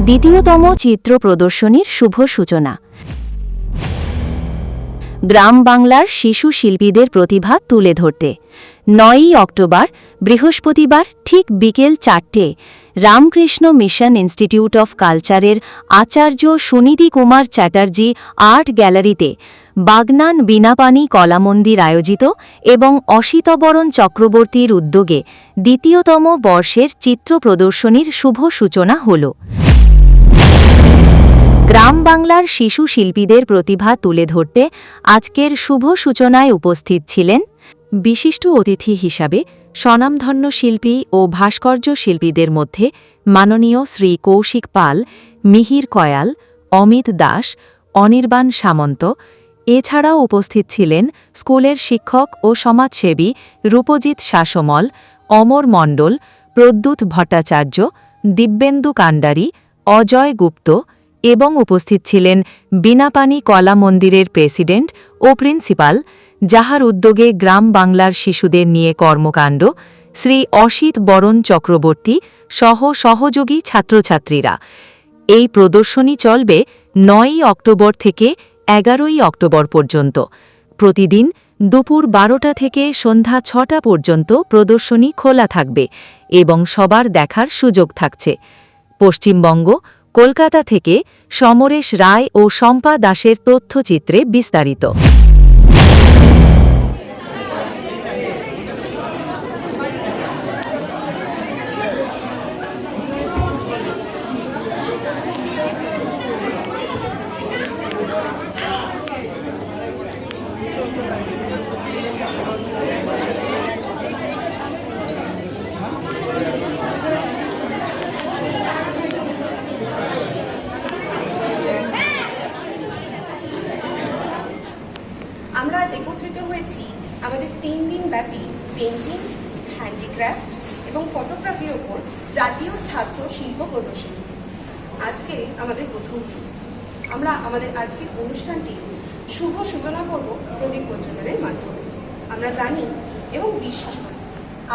দ্বিতীয়তম চিত্র প্রদর্শনীর শুভ সূচনা। গ্রাম বাংলার শিশু শিল্পীদের প্রতিভা তুলে ধরতে। নয়ই অক্টোবর, বৃহস্পতিবার ঠিক বিকেল চারটে, রামকৃষ্ণ মিশন ইনস্টিটিউট অফ কালচারের আচার্য সুনীতি কুমার চ্যাটার্জি আর্ট গ্যালারিতে বাগনান বিনাপানি কলামন্দির আয়োজিত এবং অসিতবরণ চক্রবর্তীর উদ্যোগে দ্বিতীয়তম বর্ষের চিত্র প্রদর্শনীর শুভ সূচনা হল। গ্রাম বাংলার শিশু শিল্পীদের প্রতিভা তুলে ধরতে আজকের শুভ সূচনায় উপস্থিত ছিলেন বিশিষ্ট অতিথি হিসাবে স্বনামধন্য শিল্পী ও ভাস্কর্য শিল্পীদের মধ্যে মাননীয় শ্রী কৌশিক পাল, মিহির কয়াল, অমিত দাস, অনির্বাণ সামন্ত, এছাড়াও উপস্থিত ছিলেন স্কুলের শিক্ষক ও সমাজসেবী রূপজিৎ শাসমল, অমর মণ্ডল, প্রদ্যুৎ ভট্টাচার্য, দিব্যেন্দু কাণ্ডারি অজয় গুপ্ত এবং উপস্থিত ছিলেন বিনাপানি কলা মন্দিরের প্রেসিডেন্ট ও প্রিন্সিপাল যাহার উদ্যোগে গ্রাম বাংলার শিশুদের নিয়ে কর্মকাণ্ড, শ্রী অসিত বরণ চক্রবর্তী সহ সহযোগী ছাত্রছাত্রীরা। এই প্রদর্শনী চলবে নয়ই অক্টোবর থেকে এগারোই অক্টোবর পর্যন্ত। প্রতিদিন দুপুর বারোটা থেকে সন্ধ্যা ছটা পর্যন্ত প্রদর্শনী খোলা থাকবে এবং সবার দেখার সুযোগ থাকছে। পশ্চিমবঙ্গ, কলকাতা থেকে সমরেশ রায় ও শম্পা দাসের তথ্যচিত্রে বিস্তারিত। আমরা আজ একত্রিত হয়েছি আমাদের তিন দিন ব্যাপী পেন্টিং হ্যান্ডিক্রাফট এবং ফটোগ্রাফির ওপর জাতীয় ছাত্র শিল্প প্রদর্শনী। আজকে আমাদের প্রথম দিন। আমরা আমাদের আজকের অনুষ্ঠানটি শুভ সূচনা করব আমরা জানি এবং বিশ্বাস করি।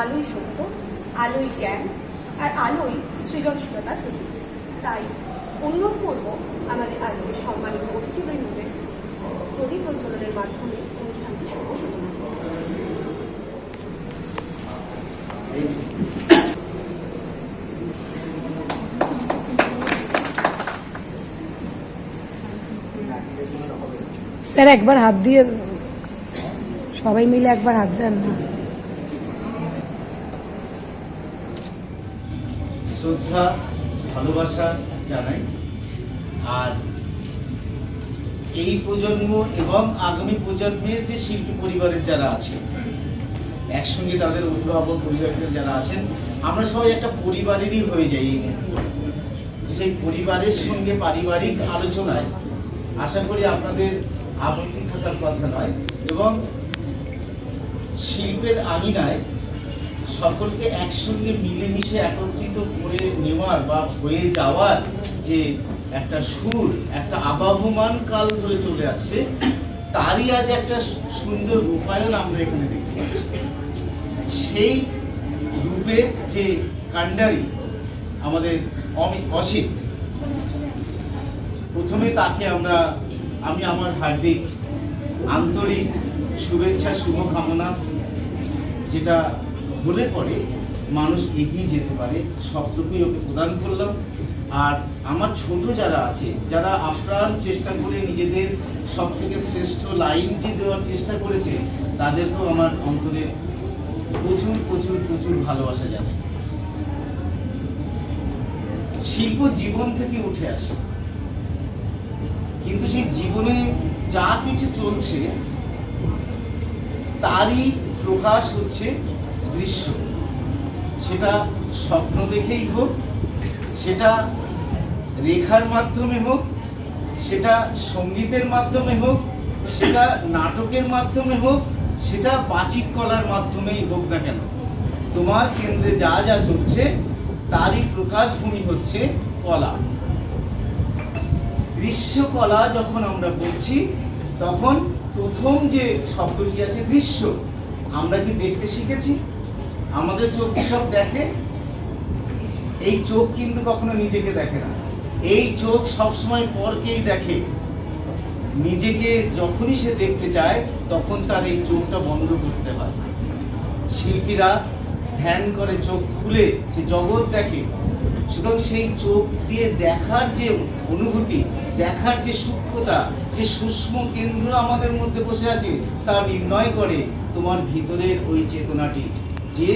আলোই সত্য, আলোই জ্ঞান, আর আলোই সৃজনশীলতার প্রতীক। তাই অনুরোধ করব আমাদের আজকে সম্মানিত অতিথিবৃন্দদের প্রদীপ প্রজ্বলনের মাধ্যমে অনুষ্ঠানটি শুভ সূচনা। স্যার, একবার হাত দিয়ে সবাই মিলে একবার হাত দেন না। শ্রদ্ধা, ভালোবাসা জানাই। আর এই প্রজন্ম এবং আগামী প্রজন্মের যে শিল্পী পরিবারের যারা আছে একসঙ্গে তাদের অভিভাবক অভিভাবকের যারা আছেন, আমরা সবাই একটা পরিবারেরই হয়ে যাই সেই পরিবারের সঙ্গে পারিবারিক আলোচনায় আশা করি আপনাদের আপত্তি থাকার কথা নয় এবং শিল্পের আঙিনায় সকলকে একসঙ্গে মিলেমিশে একত্রিত করে নেওয়ার বা হয়ে যাওয়ার যে একটা সুর, একটা আবাহমান কাল ধরে চলে আসছে, তারই আজ একটা সুন্দর রূপায়ণ আমরা এখানে দেখতে পাচ্ছি। সেই রূপের যে কাণ্ডারি আমাদের অসিত, প্রথমে তাকে আমরা, আমি আমার হার্দিক, আন্তরিক শুভেচ্ছা, শুভকামনা যেটা হলে পরে মানুষ এগিয়ে যেতে পারে, সবটুকুই ওকে প্রদান করলাম। আর আমার ছোট যারা আছে, যারা আপ্রাণ চেষ্টা করে নিজেদের সব থেকে শ্রেষ্ঠ লাইনটি দেওয়ার চেষ্টা করেছে, তাদেরকেও আমার অন্তরে প্রচুর প্রচুর প্রচুর ভালোবাসা যাবে শিল্প জীবন থেকে উঠে আসে। কিন্তু সেই জীবনে যা কিছু চলছে তারই প্রকাশ হচ্ছে দৃশ্য। সেটা স্বপ্ন দেখেই হোক, সেটা রেখার মাধ্যমে হোক, সেটা সঙ্গীতের মাধ্যমে হোক, সেটা নাটকের মাধ্যমে হোক, সেটা বাচিক কলার মাধ্যমেই হোক না কেন, তোমার কেন্দ্রে যা যা চলছে, তারই প্রকাশভূমি হচ্ছে কলা। দৃশ্যকলা যখন আমরা বলছি তখন প্রথম যে শব্দটি আছে দৃশ্য আমরা কি দেখতে শিখেছি? আমাদের চোখ সব দেখে? এই চোখ কিন্তু কখনো নিজেকে দেখে না। এই চোখ সবসময় পরকেই দেখে। নিজেকে যখনই সে দেখতে চায়, তখন তার এই চোখটা বন্ধ করতে হয়। শিল্পীরা ধ্যান করে চোখ খুলে সে জগৎ দেখে। সুতরাং সেই চোখ দিয়ে দেখার যে অনুভূতি দেখার যে সূক্ষ্মতা, যে সূক্ষ্ম কেন্দ্র আমাদের মধ্যে বসে আছে, তা নির্ণয় করে তোমার ভিতরের ওই চেতনাটি। যে